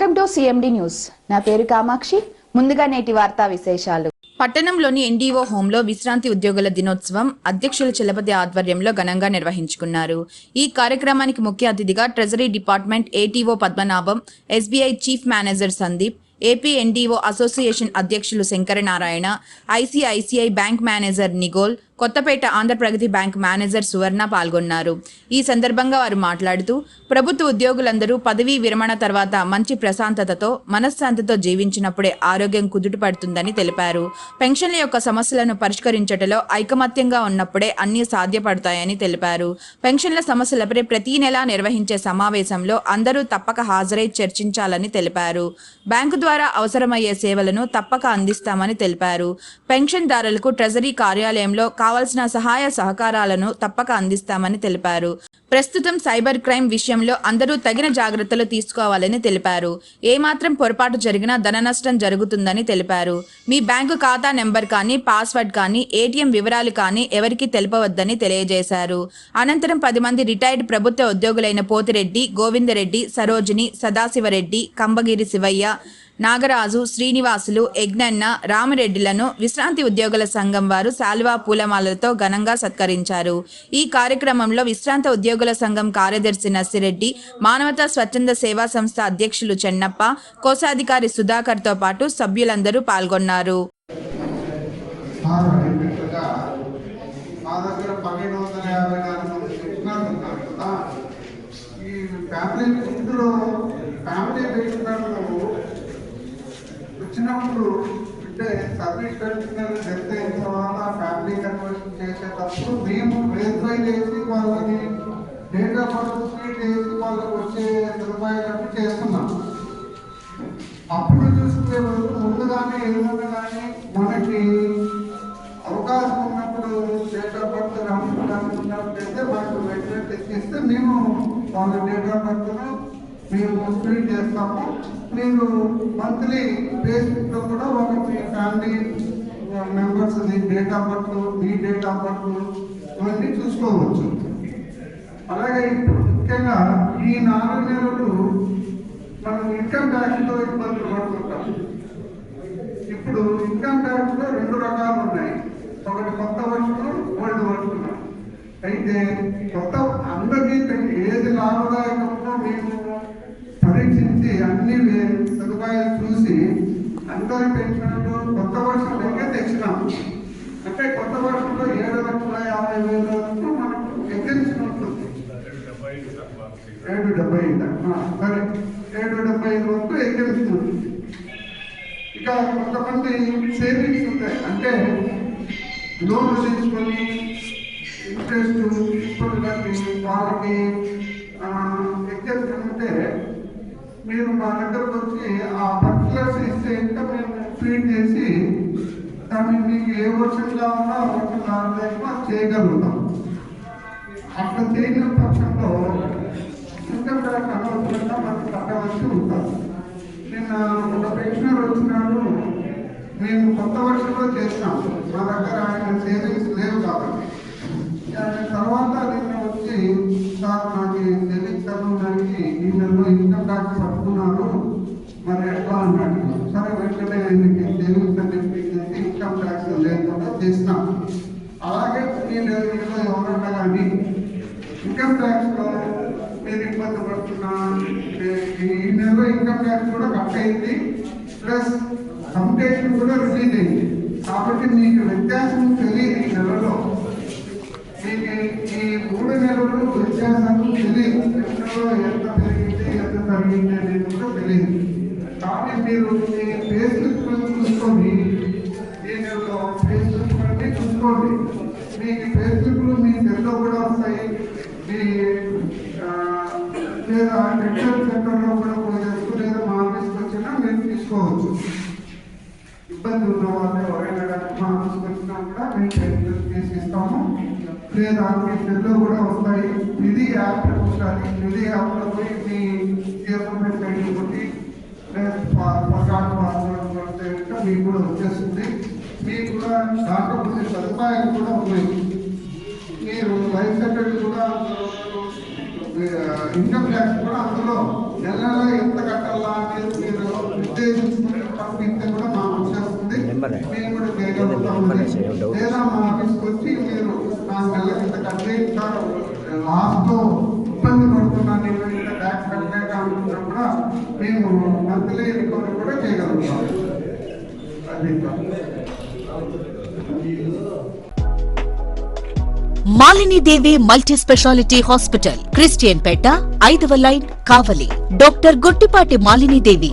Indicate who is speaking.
Speaker 1: Welcome to CMD news నా పేరు కామాక్షి. ముందుగా నేటి వార్తా విశేషాలు.
Speaker 2: పట్టణంలోని ఎన్డీఓ హోంలో విశ్రాంతి ఉద్యోగుల దినోత్సవం అధ్యక్షుల చలపతి ఆధ్వర్యంలో ఘనంగా నిర్వహించుకున్నారు. ఈ కార్యక్రమానికి ముఖ్య అతిథిగా treasury department ATO Padmanabham SBI chief manager Sandeep AP NGO association అధ్యక్షులు Shankaranarayana ICICI bank manager Nagole Kothapet Andhra Pragathi bank manager Suvarna పాల్గొన్నారు. ఈ సందర్భంగా వారు మాట్లాడుతూ ప్రభుత్వ ఉద్యోగులందరూ పదవీ విరమణ తర్వాత మంచి ప్రశాంతతతో మనశ్శాంతితో జీవించినప్పుడే ఆరోగ్యం కుదుటపడుతుందని తెలిపారు. పెన్షన్ల యొక్క సమస్యలను పరిష్కరించటలో ఐకమత్యంగా ఉన్నప్పుడే అన్నీ సాధ్యపడతాయని తెలిపారు. పెన్షన్ల సమస్యలపై ప్రతి నెలా నిర్వహించే సమావేశంలో అందరూ తప్పక హాజరై చర్చించాలని తెలిపారు. బ్యాంకు ద్వారా అవసరమయ్యే సేవలను తప్పక అందిస్తామని తెలిపారు. పెన్షన్దారులకు ట్రెజరీ కార్యాలయంలో కావాల్సిన సహాయ సహకారాలను తప్పక అందిస్తామని తెలిపారు. ప్రస్తుతం సైబర్ క్రైమ్ విషయంలో అందరూ తగిన జాగ్రత్తలు తీసుకోవాలని తెలిపారు. ఏమాత్రం పొరపాటు జరిగినా ధన నష్టం జరుగుతుందని తెలిపారు. మీ బ్యాంకు ఖాతా నెంబర్ కానీ పాస్వర్డ్ కానీ ఏటీఎం వివరాలు కానీ ఎవరికి తెలపవద్దని తెలియజేశారు. అనంతరం పది మంది రిటైర్డ్ ప్రభుత్వ ఉద్యోగులైన పోతిరెడ్డి గోవిందరెడ్డి సరోజిని సదాశివరెడ్డి కంబగిరి శివయ్య నాగరాజు శ్రీనివాసులు యజ్ఞన్న రామరెడ్డిలను విశ్రాంతి ఉద్యోగుల సంఘం వారు శాల్వా పూలమాలలతో ఘనంగా సత్కరించారు. ఈ కార్యక్రమంలో విశ్రాంత ఉద్యోగుల సంఘం కార్యదర్శి నర్సిరెడ్డి మానవతా స్వచ్ఛంద సేవా సంస్థ అధ్యక్షులు చెన్నప్ప కోశాధికారి సుధాకర్తో పాటు సభ్యులందరూ పాల్గొన్నారు
Speaker 3: ఆరు అడిగినట్టుగా మా దగ్గర పన్నెండు వందల యాభై నాలుగు మంది పెన్షనర్లు ఉన్నారు కదా ఈ ఫ్యామిలీ ఇందులో ఫ్యామిలీ పెన్షనర్లు వచ్చినప్పుడు అంటే సబ్మిట్ చెప్తే డెత్ తర్వాత ఫ్యామిలీ కన్వర్షన్ చేసేటప్పుడు మేము వెరిఫై చేసి వాళ్ళని డేట్ ఆఫ్ బర్త్ స్వీట్ వేసి వాళ్ళకి వచ్చే సదుపాయాలను చేస్తున్నాం. అప్పుడు చూసుకునే ముందుగానే ఏదైనా కానీ మనకి అవకాశం ఉన్నప్పుడు డేట్ ఆఫ్ బర్త్ రానున్నట్లయితే మనకు వెంటనే తెచ్చిస్తే మేము వాళ్ళ డేట్ ఆఫ్ బర్త్ను మేము స్క్రీన్ చేస్తాము. మీరు మంత్లీ ఫేస్బుక్లో కూడా ఒక మీ family members date of birth me date of birth ఇవన్నీ చూసుకోవచ్చు. అలాగే ఇప్పుడు ముఖ్యంగా ఈ నాలుగు నెలలు మనం ఇన్కమ్ ట్యాక్స్తో ఇబ్బందులు పడుతుంటాం. ఇప్పుడు ఇన్కమ్ ట్యాక్స్లో రెండు రకాలు ఉన్నాయి. ఒకటి కొత్త వర్షం ఓల్డ్ వర్షం అయితే కొత్త అందరికీ ఏది లాభదాయకమో మేము చూసి అన్ని సదుపాయాలు చూసి అందరి పెంచినట్టు కొత్త వర్షంలోకే తెచ్చినాం. అంటే కొత్త వర్షంలో ఏడు లక్షల యాభై వేల వరకు మనకు ఎగ్జెన్షన్ ఉంటుంది ఏడు డెబ్బై ఐదు సరే. ఏడు డెబ్బై ఐదు వరకు ఎగ్జామ్షన్ ఉంటుంది ఇక కొంతమంది సేవింగ్స్ ఉంటాయి. అంటే లోన్లు తీసుకొని ఇంట్రెస్ట్ తీసుకొని కట్టి వాళ్ళకి మీరు మా దగ్గరకు వచ్చి ఆ పర్టికులర్స్ ఇస్తే ఇంకా మేము ఫీడ్ చేసి దాన్ని మీకు ఏ వర్షంగా ఉన్నా ఆ వర్షం కావాలేమో చేయగలుగుతాం. అట్లా చేయని పక్షంలో ఇంకా ట్యాక్స్ అనవసరంగా మనకు కట్టవలసి ఉంటుంది. నిన్న ఒక పెన్షనర్ వచ్చినాడు. మేము కొత్త వర్షంలో చేసినాం. మా దగ్గర ఆయన సేవింగ్స్ లేవు కాబట్టి. ఆయన తర్వాత నిన్న వచ్చి సార్ నాకు ఈ సేవింగ్స్ ఈ నెలలో ఇన్కమ్ ట్యాక్స్ పట్టుకున్నారు. మరి ఎట్లా అన్నాడు? సరే వెంటనే ఆయనకి సేవింగ్స్ సర్టిఫికేట్ ఇన్కమ్ ట్యాక్స్ లేకుండా చేసినాం. అలాగే ఈ నెలలో ఎవరన్నా కానీ ఇన్కమ్ ట్యాక్స్లో నేను ఇబ్బంది పడుతున్నా ఈ నెలలో ఇన్కమ్ ట్యాక్స్ కూడా కట్ అయింది ప్లస్ కంప్యూటేషన్ కూడా రిలీజ్ అయింది. కాబట్టి మీకు వ్యత్యాసం తెలియదు ఈ నెలలో. మీకు ఈ మూడు నెలలు వ్యత్యాసం తెలియదు ఎంత పెరిగింది ఎంత తరిగింది అనేది కూడా తెలియదు కానీ మీరు మీ ఫేస్బుక్ చూసుకొని ఈ ఫేస్బుక్ అన్ని చూసుకోండి మీకు ఫేస్బుక్లు మీ సెల్లో కూడా వస్తాయి మీ లేదా మెడికల్ సెంటర్లో కూడా పోయేస్తూ లేదా మా ఆఫీస్కి వచ్చినా మేము తీసుకోవచ్చు ఇబ్బంది ఉన్న వాళ్ళు ఎవరైనా మా ఆఫీస్కి వచ్చినా కూడా మేము ఫేస్బుక్ తీసి ఇస్తాము లేదా మీ సెల్లో కూడా వస్తాయి. ఇది యాప్ ఉండాలి. ఇది యాప్లో పోయి మీ గవర్నమెంట్ ఐడి కొట్టి పర్గాట్ పాస్వర్డ్ కొడితే మీకు కూడా వచ్చేస్తుంది. మీకు కూడా దాంట్లో కొన్ని సదుపాయాలు కూడా ఉన్నాయి. మీరు లైఫ్ సెక్రటరీ కూడా ఇన్కమ్ ట్యాక్స్ కూడా అందులో నెల నెల ఎంత కట్టాలా అనేది మీరు నిర్దేశించుకుని పంపిస్తే కూడా మా వచ్చేస్తుంది. మేము కూడా చేయగలుగుతాం. లేదా మా ఆఫీస్కి వచ్చి మీరు నా నెల ఇంత కట్టే ఇబ్బంది పడుతున్నాను నేను ఇంత ట్యాక్స్ కట్టలేక అనుకున్నా కూడా మేము మంత్లీ రికవరీ కూడా చేయగలుగుతాం అది
Speaker 4: Malinidevi multi specialty hospital Christian Peta ఐదవ line Kavali. Doctor Gottipati Malinidevi